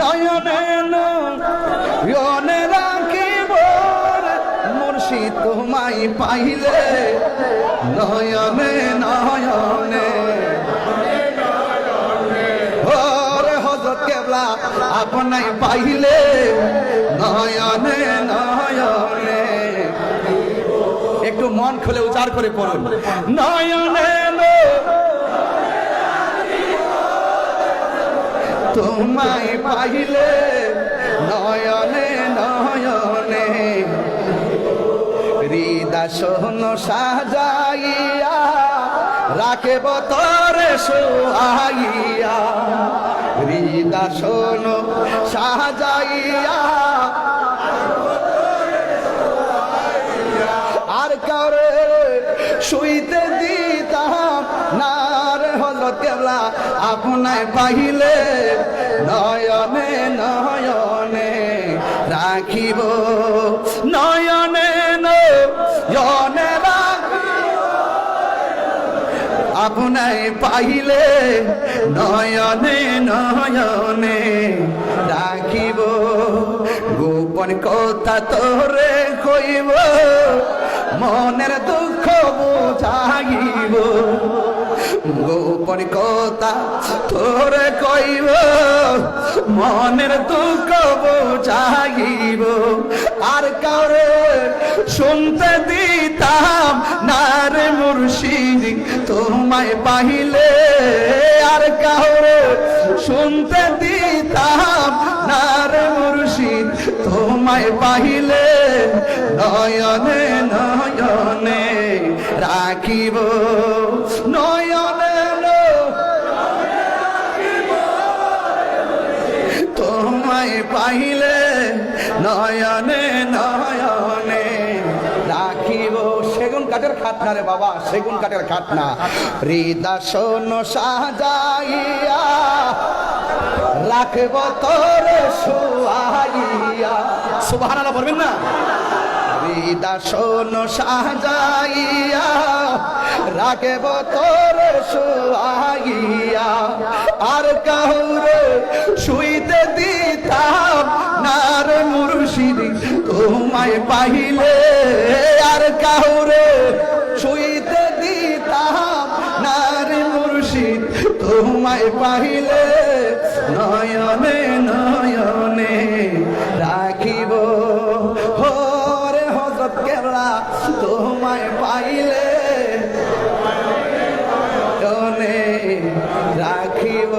নয়নে নয়নে রাখিব মুর্শিদ তোমায় পাইলে। নয়নে নয়নে কেবলা, আপনাই পাইলে। নয়নে নয়নে একটু মন খুলে উচার করে পড়ুন। নয়নে তোমায় পাইলে নয়নে নয়নে হৃদাসন সাজাইয়া রাখে বতরে সোহাইয়া। হৃদাসন সাজাইয়া আর কারে শুইতে না কেবলা আপনায় পাইলে নয়নে নয়নে রাখিব। নয়নে নয়নে আপনায় পাইলে নয়নে নয়নে রাখিব। গোপন কথা তোরে কইব, মনের দুঃখ বুঝাইব। গোপন কথা তোরে কইব, মনের দুঃখ বুঝাইব। আর কাউরে শুনতে দিতাম, না রে মুর্শিদ, তোমায় পাইলে আর কাউরে শুনতে দিতাম, না রে মুর্শিদ, তোমায় পাইলে নয়নে নয়নে রাখিব। তোমায় পাইলে নয়নে নয়নে রাখিব সেগুন কাঠের খাটনা রে বাবা, সেগুন কাঠের হৃদাসন সাজাইয়া, রাখব বলবেন না? হৃদাসন সাজাইয়া, রাখব আর কাহুরে শুইতে তোমায় পাহিলে আর কাউরে ছুইতে দিতাম। নারী মুর্শিদ তোমায় পাহিলে নয়নে নয়নে রাখিব। হরে হজরত কেবলা তোমায় পাইলে রাখিব।